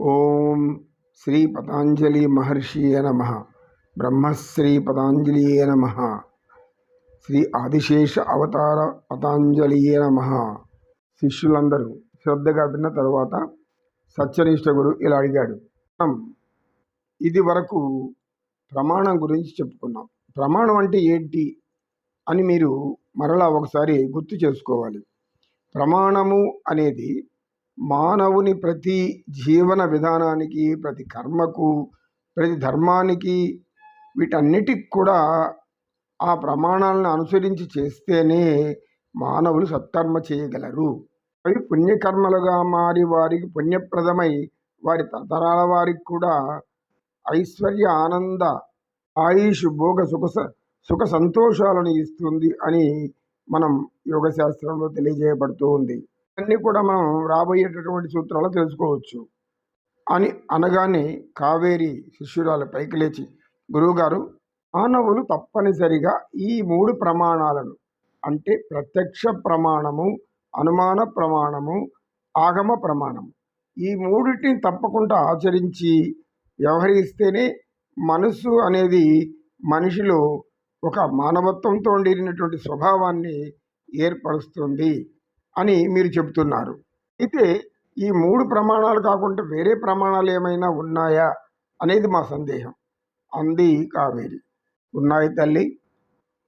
ఓం శ్రీ పతాంజలి మహర్షియే నమ. బ్రహ్మశ్రీ పతాంజలియే నమ. శ్రీ ఆదిశేష అవతార పతాంజలియే నమ. శిష్యులందరూ శ్రద్ధగా విన్న తర్వాత సత్యనిష్ట గురు ఇలా అడిగాడు. ఇది వరకు ప్రమాణం గురించి చెప్పుకున్నాం. ప్రమాణం అంటే ఏంటి అని మీరు మరలా ఒకసారి గుర్తు చేసుకోవాలి. ప్రమాణము అనేది మానవుని ప్రతి జీవన విధానానికి ప్రతి కర్మకు ప్రతి ధర్మానికి వీటన్నిటికి కూడా ఆ ప్రమాణాలను అనుసరించి చేస్తేనే మానవులు సత్కర్మ చేయగలరు. అవి పుణ్యకర్మలుగా మారి వారికి పుణ్యప్రదమై వారి తరతరాల వారికి కూడా ఐశ్వర్య ఆనంద ఆయుష్ భోగ సుఖ స- సుఖ సంతోషాలను ఇస్తుంది అని మనం యోగ శాస్త్రంలో తెలియజేయబడుతూ ఉంది. అన్నీ కూడా మనం రాబోయేటటువంటి సూత్రాలు తెలుసుకోవచ్చు. అని అనగానే కావేరి శిష్యురాలు పైకి లేచి గురువుగారు మానవులు తప్పనిసరిగా ఈ మూడు ప్రమాణాలను అంటే ప్రత్యక్ష ప్రమాణము అనుమాన ప్రమాణము ఆగమ ప్రమాణము ఈ మూడిటిని తప్పకుండా ఆచరించి వ్యవహరిస్తేనే మనసు అనేది మనిషిలో ఒక మానవత్వంతో ఉండినటువంటి స్వభావాన్ని ఏర్పరుస్తుంది. అని మీరు చెబుతున్నారు. అయితే ఈ మూడు ప్రమాణాలు కాకుండా వేరే ప్రమాణాలు ఏమైనా ఉన్నాయా అనేది మా సందేహం. అంది కావేరి. ఉన్నాయి తల్లి.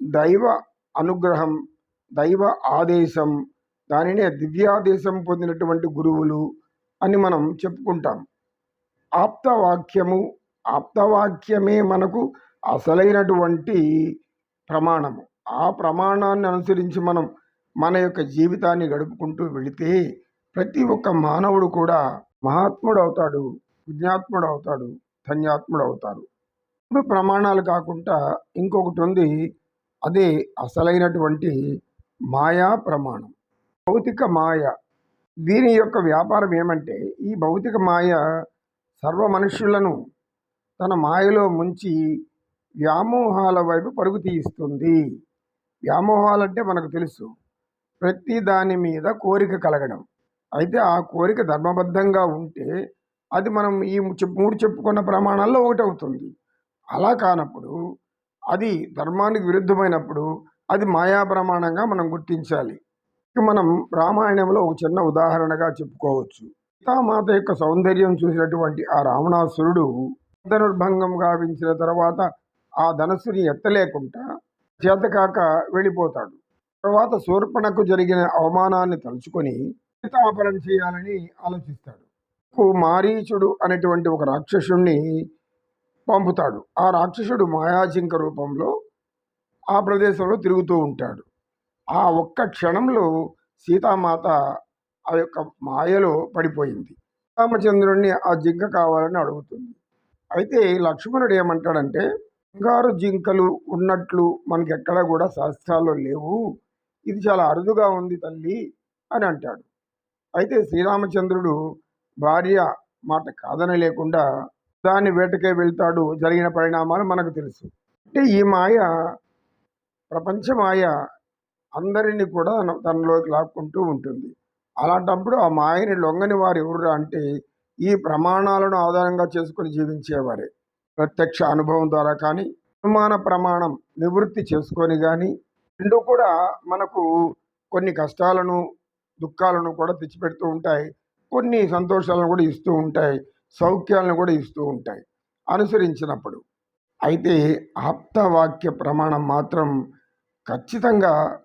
దైవ అనుగ్రహం దైవ ఆదేశం దానినే దివ్యాదేశం పొందినటువంటి గురువులు అని మనం చెప్పుకుంటాం. ఆప్తవాక్యము ఆప్తవాక్యమే మనకు అసలైనటువంటి ప్రమాణము. ఆ ప్రమాణాన్ని అనుసరించి మనం మన యొక్క జీవితాన్ని గడుపుకుంటూ వెళితే ప్రతి ఒక్క మానవుడు కూడా మహాత్ముడు అవుతాడు పుణ్యాత్ముడు అవుతాడు ధన్యాత్ముడు అవుతారు ఇప్పుడు ప్రమాణాలు కాకుండా ఇంకొకటి ఉంది. అదే అసలైనటువంటి మాయా ప్రమాణం. భౌతిక మాయ. దీని యొక్క వ్యాపారం ఏమంటే ఈ భౌతిక మాయ సర్వ మనుష్యులను తన మాయలో ముంచి వ్యామోహాల వైపు పరుగు తీయిస్తుంది. వ్యామోహాలంటే మనకు తెలుసు. ప్రతి దాని మీద కోరిక కలగడం. అయితే ఆ కోరిక ధర్మబద్ధంగా ఉంటే అది మనం ఈ మూడు చెప్పుకున్న ప్రమాణాల్లో ఒకటి అవుతుంది. అలా కానప్పుడు అది ధర్మానికి విరుద్ధమైనప్పుడు అది మాయా ప్రమాణంగా మనం గుర్తించాలి. మనం రామాయణంలో ఒక చిన్న ఉదాహరణగా చెప్పుకోవచ్చు. సీతామాత యొక్క సౌందర్యం చూసినటువంటి ఆ రావణాసురుడు ధనుర్భంగం గావించిన తర్వాత ఆ ధనస్సుని ఎత్తలేకుండా చేతకాక వెళ్ళిపోతాడు. తర్వాత శూర్పణకు జరిగిన అవమానాన్ని తలుచుకొని సీతాపరం చేయాలని ఆలోచిస్తాడు. మారీచుడు అనేటువంటి ఒక రాక్షసుణ్ణి పంపుతాడు. ఆ రాక్షసుడు మాయాజింక రూపంలో ఆ ప్రదేశంలో తిరుగుతూ ఉంటాడు. ఆ ఒక్క క్షణంలో సీతామాత ఆ యొక్క మాయలో పడిపోయింది. రామచంద్రుణ్ణి ఆ జింక కావాలని అడుగుతుంది. అయితే లక్ష్మణుడు ఏమంటాడంటే బంగారు జింకలు ఉన్నట్లు మనకి ఎక్కడా కూడా శాస్త్రాల్లో లేవు. ఇది చాలా అరుదుగా ఉంది తల్లి అని అంటాడు. అయితే శ్రీరామచంద్రుడు భార్య మాట కాదని లేకుండా దాన్ని వేటకే వెళ్తాడు జరిగిన పరిణామాలు మనకు తెలుసు. అంటే ఈ మాయ ప్రపంచ మాయ అందరినీ కూడా తనలోకి లాక్కుంటూ ఉంటుంది. అలాంటప్పుడు ఆ మాయని లొంగని వారు ఎవరురా అంటే ఈ ప్రమాణాలను ఆధారంగా చేసుకొని జీవించేవారే. ప్రత్యక్ష అనుభవం ద్వారా కానీ అనుమాన ప్రమాణం నివృత్తి చేసుకొని కానీ రెండు కూడా మనకు కొన్ని కష్టాలను దుఃఖాలను కూడా తెచ్చిపెడుతూ ఉంటాయి. కొన్ని సంతోషాలను కూడా ఇస్తూ ఉంటాయి. సౌఖ్యాలను కూడా ఇస్తూ ఉంటాయి. అనుసరించినప్పుడు. అయితే ఆప్తవాక్య ప్రమాణం మాత్రం ఖచ్చితంగా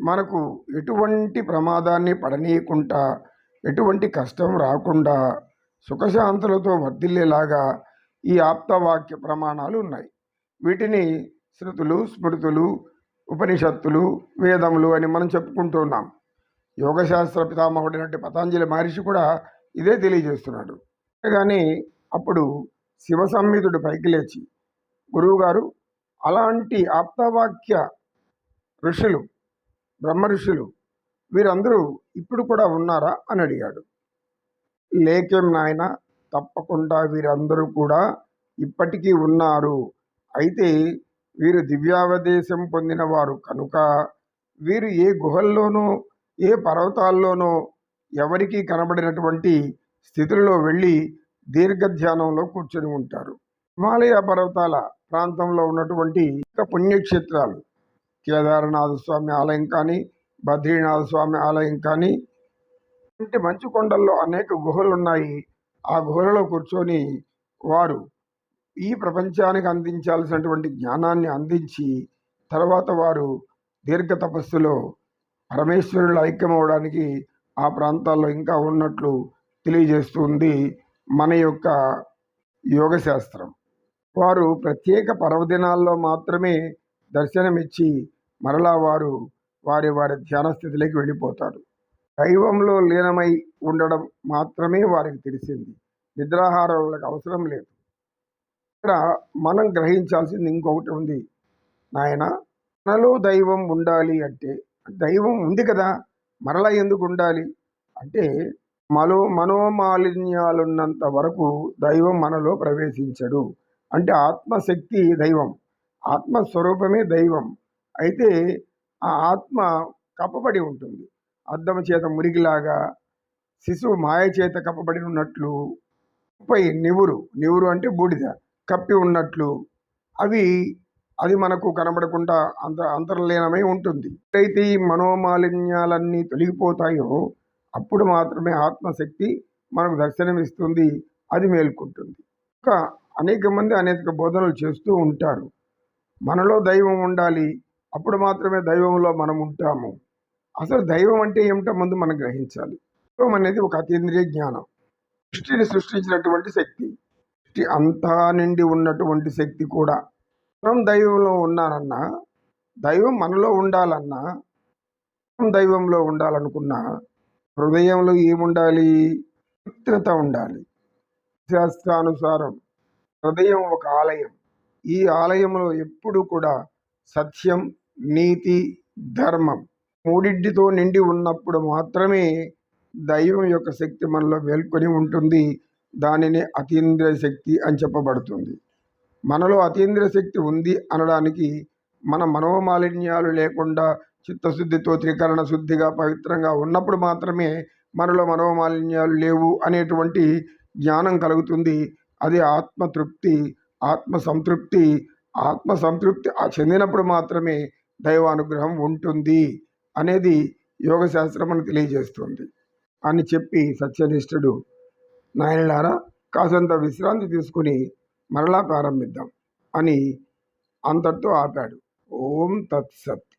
మనకు ఎటువంటి ప్రమాదాన్ని పడనీయకుండా ఎటువంటి కష్టం రాకుండా సుఖశాంతులతో వర్ధిల్లేలాగా ఈ ఆప్తవాక్య ప్రమాణాలు ఉన్నాయి. వీటిని శృతులు స్మృతులు ఉపనిషత్తులు వేదములు అని మనం చెప్పుకుంటూ ఉన్నాం. యోగశాస్త్ర పితామహుడైనటువంటి పతాంజలి మహర్షి కూడా ఇదే తెలియజేస్తున్నాడు. కానీ అప్పుడు శివ సంహితుడు పైకి లేచి గురువుగారు అలాంటి ఆప్తవాక్య ఋషులు బ్రహ్మ ఋషులు వీరందరూ ఇప్పుడు కూడా ఉన్నారా అని అడిగాడు. లేకేం నాయన తప్పకుండా వీరందరూ కూడా ఇప్పటికీ ఉన్నారు. అయితే వీరు దివ్యావదేశం పొందినవారు. కనుక వీరు ఏ గుహల్లోనో ఏ పర్వతాల్లోనో ఎవరికీ కనబడినటువంటి స్థితులలో వెళ్ళి దీర్ఘ ధ్యానంలో కూర్చొని ఉంటారు. హిమాలయ పర్వతాల ప్రాంతంలో ఉన్నటువంటి పుణ్యక్షేత్రాలు. కేదారనాథ స్వామి ఆలయం కానీ బద్రీనాథ స్వామి ఆలయం కానీ ఇంటి మంచు కొండల్లో అనేక గుహలు ఉన్నాయి ఆ గుహలలో కూర్చొని వారు ఈ ప్రపంచానికి అందించాల్సినటువంటి జ్ఞానాన్ని అందించి తర్వాత వారు దీర్ఘ తపస్సులో పరమేశ్వరుడు ఐక్యమవడానికి ఆ ప్రాంతాల్లో ఇంకా ఉన్నట్లు తెలియజేస్తుంది మన యొక్క యోగ శాస్త్రం వారు ప్రత్యేక పర్వదినాల్లో మాత్రమే దర్శనమిచ్చి మరలా వారు వారి వారి ధ్యాన స్థితిలోకి వెళ్ళిపోతారు. దైవంలో లీనమై ఉండడం మాత్రమే వారికి తెలిసింది. నిద్రాహారాలకు అవసరం లేదు. ఇక్కడ మనం గ్రహించాల్సింది ఇంకొకటి ఉంది. నాయన మనలో దైవం ఉండాలి అంటే దైవం ఉంది కదా మరలా ఎందుకు ఉండాలి? అంటే మనో మనోమాలిన్యాలున్నంత వరకు దైవం మనలో ప్రవేశించడు. అంటే ఆత్మశక్తి దైవం ఆత్మస్వరూపమే దైవం. అయితే ఆ ఆత్మ కప్పబడి ఉంటుంది. అద్దం చేత మురిగిలాగా శిశువు మాయ చేత కప్పబడి ఉన్నట్లు పై నివురు నివురు అంటే బూడిద. కప్పి ఉన్నట్లు. అవి అది మనకు కనబడకుండా అంత అంతర్లీనమై ఉంటుంది. ఎప్పుడైతే ఈ మనోమాలిన్యాలన్నీ తొలగిపోతాయో అప్పుడు మాత్రమే ఆత్మశక్తి మనకు దర్శనమిస్తుంది అది మేల్కొంటుంది. ఇంకా అనేక మంది అనేక బోధనలు చేస్తూ ఉంటారు. మనలో దైవం ఉండాలి అప్పుడు మాత్రమే దైవంలో మనం ఉంటాము. అసలు దైవం అంటే ఏమిటో ముందు మనం గ్రహించాలి. దైవం అనేది ఒక అతీంద్రియ జ్ఞానం. సృష్టిని సృష్టించినటువంటి శక్తి. సృష్టి అంతా నిండి ఉన్నటువంటి శక్తి కూడా మనం దైవంలో ఉన్నానన్నా దైవం మనలో ఉండాలన్నా మనం దైవంలో ఉండాలనుకున్నా హృదయంలో ఏముండాలి? పవిత్రత ఉండాలి. శాస్త్రానుసారం హృదయం ఒక ఆలయం. ఈ ఆలయంలో ఎప్పుడు కూడా సత్యం నీతి ధర్మం మూడింటితో నిండి ఉన్నప్పుడు మాత్రమే దైవం యొక్క శక్తి మనలో మేల్కొని ఉంటుంది. దానిని అతీంద్రియ శక్తి అని చెప్పబడుతుంది. మనలో అతీంద్రియ శక్తి ఉంది అనడానికి మన మనోమాలిన్యాలు లేకుండా చిత్తశుద్ధితో త్రికరణ శుద్ధిగా పవిత్రంగా ఉన్నప్పుడు మాత్రమే మనలో మనోమాలిన్యాలు లేవు అనేటువంటి జ్ఞానం కలుగుతుంది. అది ఆత్మతృప్తి ఆత్మ సంతృప్తి ఆత్మ సంతృప్తి చెందినప్పుడు మాత్రమే దైవానుగ్రహం ఉంటుంది అనేది యోగ శాస్త్రం మనకు తెలియజేస్తుంది. అని చెప్పి సత్యనిష్ఠుడు నాయనలారా కాసంత విశ్రాంతి తీసుకుని మరలా ప్రారంభిద్దాం అని అంతటితో ఆపాడు. ఓం తత్సత్.